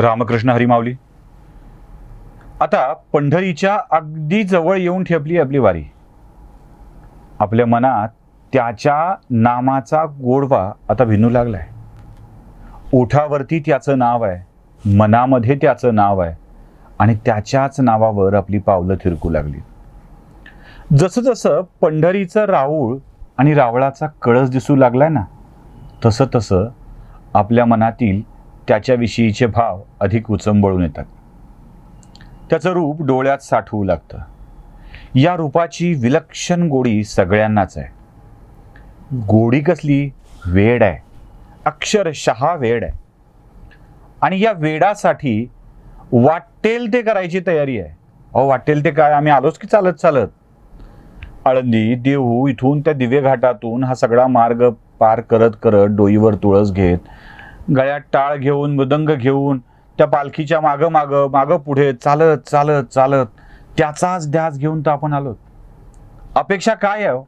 रामकृष्ण हरिमावली आता पंढरीच्या अगदी जवळ येऊन ठेपली आपली वारी. आपल्या मनात त्याच्या नामाचा गोडवा आता भिनू लागलाय. ओठावरती त्याचं नाव आहे मनामध्ये त्याचं नाव आहे आणि त्याच्याच नावावर आपली पावलं थिरकू लागली. जसं जसं पंढरीचं राऊळ आणि रावळाचा कळस दिसू लागलाय ना तसं तसं आपल्या मनातील त्याच्याविषयीचे भाव अधिक उचंबळून येतात. त्याचं रूप डोळ्यात साठवू लागतं. या रूपाची विलक्षण गोडी सगळ्यांनाच आहे. गोडी कसली? वेड आहे. अक्षरशः वेड आहे. आणि या वेडासाठी वाटेल ते करायची तयारी आहे. अहो वाटेल ते काय? आम्ही आलोच की चालत चालत. आळंदी देहू इथून त्या दिवे घाटातून हा सगळा मार्ग पार करत करत डोईवर तुळस घेत गळ्यात टाळ घेऊन मृदंग घेऊन त्या पालखीच्या मागं मागं मागं पुढे चालत चालत चालत त्याचाच ध्यास घेऊन तर आपण आलो अपेक्षा काय आहे हो?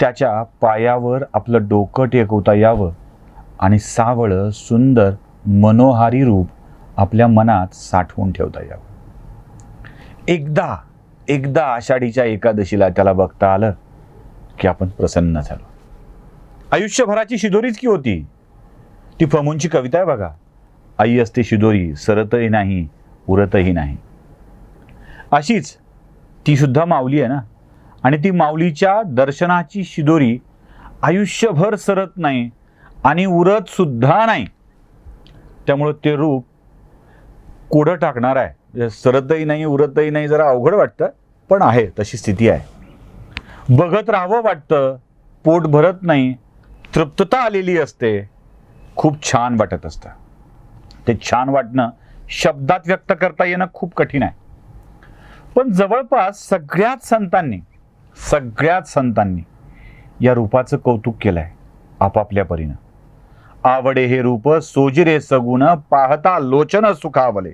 त्याच्या पायावर आपलं डोकं टेकवता यावं आणि सावळं सुंदर मनोहारी रूप आपल्या मनात साठवून ठेवता यावं. एकदा एकदा आषाढीच्या एकादशीला त्याला बघता आलं की आपण प्रसन्न झालो. आयुष्यभराची शिदोरीच की होती? ती फमूंची कविता आहे बघा. आई असते शिदोरी सरतही नाही उरतही नाही. अशीच ती सुद्धा माऊली आहे ना? आणि ती माऊलीच्या दर्शनाची शिदोरी आयुष्यभर सरत नाही आणि उरत सुद्धा नाही. त्यामुळं ते रूप कोडं टाकणार आहे. म्हणजे सरतही नाही उरतही नाही जरा अवघड वाटतं पण आहे तशी स्थिती आहे. बघत राहावं वाटतं पोट भरत नाही तृप्तता आलेली असते. खूप छान वाटत असतं. ते छान वाटणं शब्दात व्यक्त करता येणं खूप कठीण आहे. पण जवळपास सगळ्याच संतांनी सगळ्याच संतांनी या रूपाचं कौतुक केलं आहे आपापल्या परीनं. आवडे हे रूप सोजिरे सगुण पाहता लोचन सुखावले.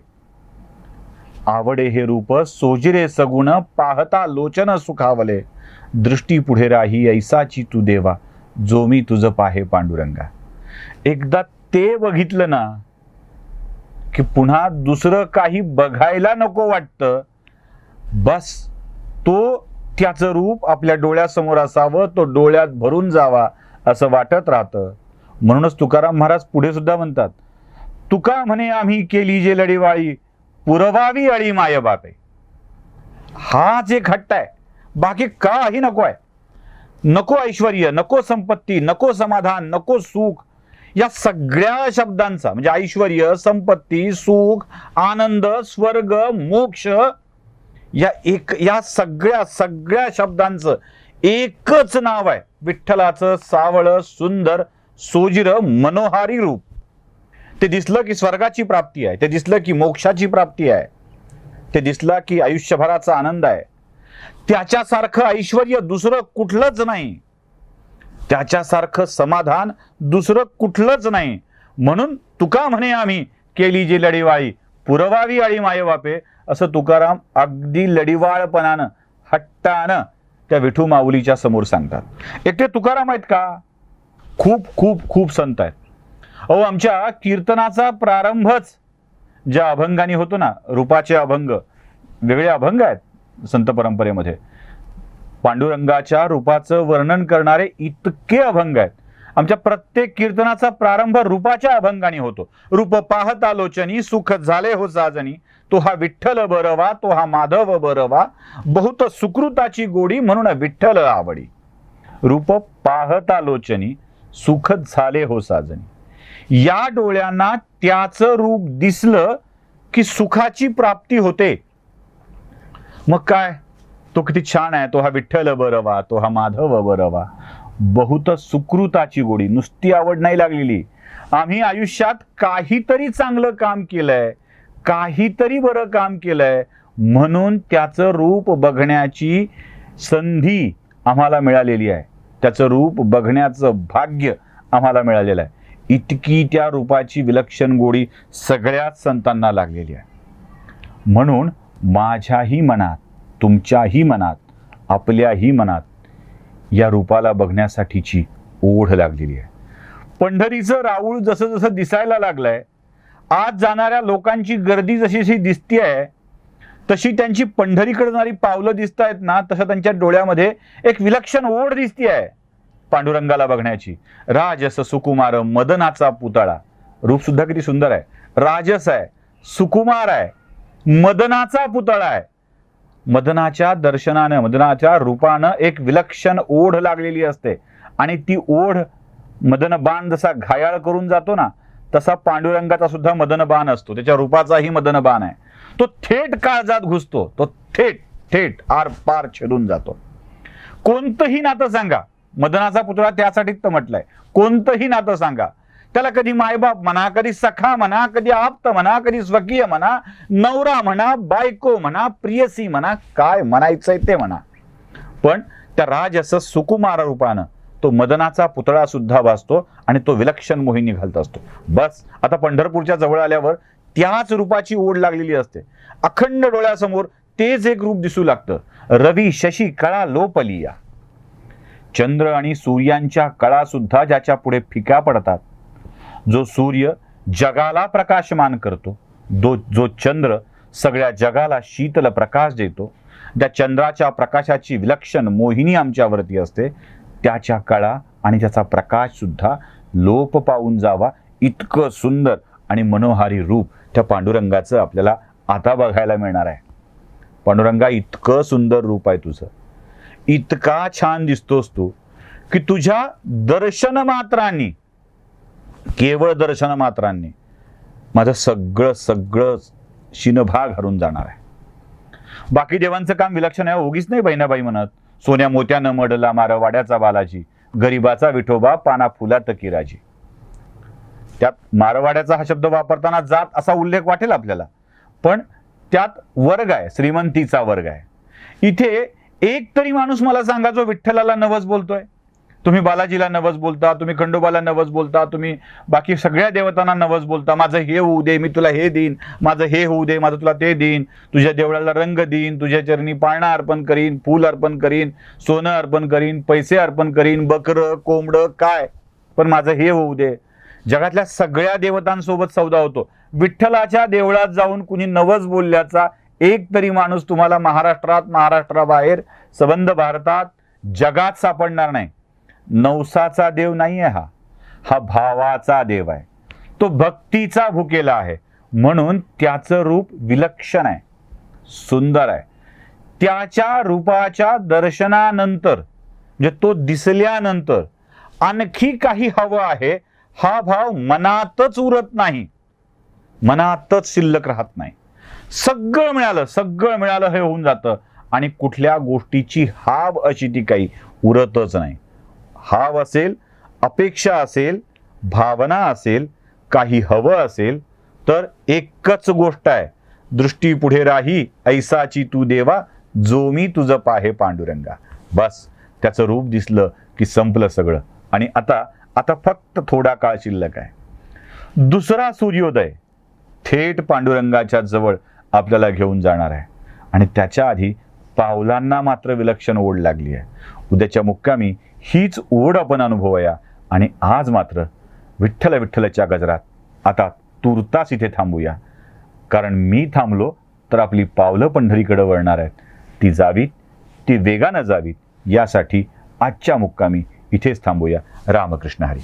आवडे हे रूप सोजिरे सगुण पाहता लोचन सुखावले. दृष्टी पुढे राही ऐसाची तू देवा जो मी तुझं पाहे पांडुरंगा. एकदा ते बघितलं ना की पुन्हा दुसरं काही बघायला नको वाटतं बस तो त्याचं रूप आपल्या डोळ्यासमोर असावं तो डोळ्यात भरून जावा असं वाटत राहतं. म्हणूनच तुकाराम महाराज पुढे सुद्धा म्हणतात तुका म्हणे आम्ही केली जे लढीवाळी पुरवावी अळी माय बापे. हाच एक हट्ट आहे. बाकी काही नको आहे नको ऐश्वर नको संपत्ती नको समाधान नको सुख या सगळ्या शब्दांचा म्हणजे ऐश्वर संपत्ती सुख आनंद स्वर्ग मोक्ष या एक या सगळ्या सगळ्या शब्दांचं एकच नाव आहे. विठ्ठलाचं सावळं सुंदर सोजिर मनोहारी रूप. ते दिसलं की स्वर्गाची प्राप्ती आहे. ते दिसलं की मोक्षाची प्राप्ती आहे. ते दिसलं की आयुष्यभराचा आनंद आहे. त्याच्यासारखं ऐश्वर दुसरं कुठलंच नाही. त्याच्यासारखं समाधान दुसरं कुठलंच नाही. म्हणून तुका म्हणे आम्ही केली जी लढीवाळी पुरवावी आळी मायबापे असं तुकाराम अगदी लढीवाळपणानं हट्टानं त्या विठू माऊलीच्या समोर सांगतात. एकटे तुकाराम आहेत का? खूप खूप खूप संत आहेत. अहो आमच्या कीर्तनाचा प्रारंभच ज्या अभंगाने होतो ना रूपाचे अभंग वेगळे अभंग आहेत संत परंपरेमध्ये. पांडुरंगाच्या रूपाचं वर्णन करणारे इतके अभंग आहेत. आमच्या प्रत्येक कीर्तनाचा प्रारंभ रूपाच्या अभंगाने होतो. रूप पाहता लोचनी सुख झाले हो साजनी. तो हा विठ्ठल बरवा तो हा माधव बरवा. बहुत सुकृताची गोडी म्हणून विठ्ठल आवडी. रूप पाहता लोचनी सुख झाले हो साजनी. या डोळ्यांना त्याचं रूप दिसलं की सुखाची प्राप्ती होते. मग काय? तो किती छान आहे तो हा विठ्ठल बरवा तो हा माधव बरवा. बहुत सुकृताची गोडी नुसती आवड नाही लागलेली. आम्ही आयुष्यात काहीतरी चांगलं काम केलंय काहीतरी बरं काम केलंय म्हणून त्याचं रूप बघण्याची संधी आम्हाला मिळालेली आहे. त्याचं रूप बघण्याचं भाग्य आम्हाला मिळालेलं आहे. इतकी त्या रूपाची विलक्षण गोडी सगळ्याच संतांना लागलेली आहे. म्हणून माझ्याही मनात तुमच्याही मनात आपल्याही मनात या रूपाला बघण्यासाठीची ओढ लागलेली आहे. पंढरीचं राऊळ जसं जसं दिसायला लागलंय आज जाणाऱ्या लोकांची गर्दी जशी जशी दिसती आहे तशी त्यांची पंढरीकडे जाणारी पावलं दिसत आहेत ना तसं त्यांच्या डोळ्यामध्ये एक विलक्षण ओढ दिसती आहे पांडुरंगाला बघण्याची. राजस सुकुमार मदनाचा पुतळा. रूप सुद्धा किती सुंदर आहे. राजस आहे सुकुमार आहे मदनाचा पुतळा आहे. मदनाच्या दर्शनानं मदनाच्या रूपानं एक विलक्षण ओढ लागलेली असते. आणि ती ओढ मदन बाण जसा घायाळ करून जातो ना तसा पांडुरंगाचा सुद्धा मदन बाण असतो. त्याच्या रूपाचाही मदन बाण आहे. तो थेट काळजात घुसतो. तो थेट थेट आर पार छेदून जातो. कोणतंही नातं सांगा. मदनाचा पुतळा त्यासाठीच तर म्हटलंय. कोणतंही नातं सांगा. त्याला कधी मायबाप म्हणा कधी सखा म्हणा कधी आप्त म्हणा कधी स्वकीय म्हणा नवरा म्हणा बायको म्हणा प्रियसी म्हणा काय म्हणायचंय ते म्हणा. पण त्या राज असं सुकुमार रूपानं तो मदनाचा पुतळा सुद्धा भासतो आणि तो विलक्षण मोहिनी घालत असतो. बस आता पंढरपूरच्या जवळ आल्यावर त्याच रूपाची ओढ लागलेली असते. अखंड डोळ्यासमोर तेच एक रूप दिसू लागतं. रवी शशी कळा लोपलिया. चंद्र आणि सूर्यांच्या कळा सुद्धा ज्याच्या पुढे फिक्या पडतात जो सूर्य जगाला प्रकाशमान करतो दो जो चंद्र सगळ्या जगाला शीतल प्रकाश देतो त्या चंद्राच्या प्रकाशाची विलक्षण मोहिनी आमच्यावरती असते. त्याच्या कळा आणि त्याचा प्रकाशसुद्धा लोप पावून जावा. इतकं सुंदर आणि मनोहारी रूप त्या पांडुरंगाचं आपल्याला आता बघायला मिळणार आहे. पांडुरंगा इतकं सुंदर रूप आहे तुझं. इतका छान दिसतोस तू की तुझ्या दर्शन मात्रांनी केवळ दर्शन मात्रांनी माझं सगळं सगळं शिनभाग हरून जाणार आहे. बाकी देवांचं काम विलक्षण आहे. उगीच नाही बहिणाबाई म्हणत सोन्या मोत्यानं मडला मार वाड्याचा बालाजी गरिबाचा विठोबा पाना फुला तकिराजी त्यात मारवाड्याचा हा शब्द वापरताना जात असा उल्लेख वाटेल आपल्याला. पण त्यात वर्ग आहे श्रीमंतीचा वर्ग आहे. इथे एक तरी माणूस मला सांगा जो विठ्ठलाला नवस बोलतोय. तुम्ही बालाजीला नवस बोलता तुम्ही खंडोबाला नवस बोलता तुम्ही बाकी सगळ्या देवतांना नवस बोलता. माझं हे होऊ दे मी तुला हे देईन. माझं हे होऊ दे माझं तुला ते देईन. तुझ्या देवळाला रंग देईन तुझ्या चरणी पाळणा अर्पण करीन फूल अर्पण करीन सोनं अर्पण करीन पैसे अर्पण करीन बकरं कोंबडं काय? पण माझं हे होऊ दे. जगातल्या सगळ्या देवतांसोबत सौदा होतो. विठ्ठलाच्या देवळात जाऊन कुणी नवस बोलल्याचा एक तरी माणूस तुम्हाला महाराष्ट्रात महाराष्ट्राबाहेर संबंध भारतात जगात सापडणार नाही. नवसाचा देव नाही आहे हा. हा भावाचा देव आहे. तो भक्तीचा भुकेला आहे. म्हणून त्याचं रूप विलक्षण आहे. सुंदर आहे. त्याच्या रूपाच्या दर्शनानंतर म्हणजे तो दिसल्यानंतर आणखी काही हवं आहे हा भाव मनातच उरत नाही. मनातच शिल्लक राहत नाही. सगळं मिळालं सगळं मिळालं हे होऊन जातं आणि कुठल्या गोष्टीची हाव अशी ती काही उरतच नाही. हाव असेल अपेक्षा असेल भावना असेल काही हवं असेल तर एकच गोष्ट आहे. दृष्टी पुढे राही ऐसाची तू देवा जो मी तुझं पाहे पांडुरंगा. बस त्याचं रूप दिसलं की संपलं सगळं. आणि आता आता फक्त थोडा काळ शिल्लक आहे. दुसरा सूर्योदय थेट पांडुरंगाच्या जवळ आपल्याला घेऊन जाणार आहे. आणि त्याच्या आधी पावलांना मात्र विलक्षण ओढ लागली आहे. उद्याच्या मुक्कामी हीच ओढ आपण अनुभवया. आणि आज मात्र विठ्ठल विठ्ठलच्या गजरात आता तुर्तास इथे थांबूया. कारण मी थांबलो तर आपली पावलं पंढरीकडे वळणार आहेत. ती जावीत ती वेगानं जावीत यासाठी आजच्या मुक्कामी इथेच थांबूया. रामकृष्ण हरी.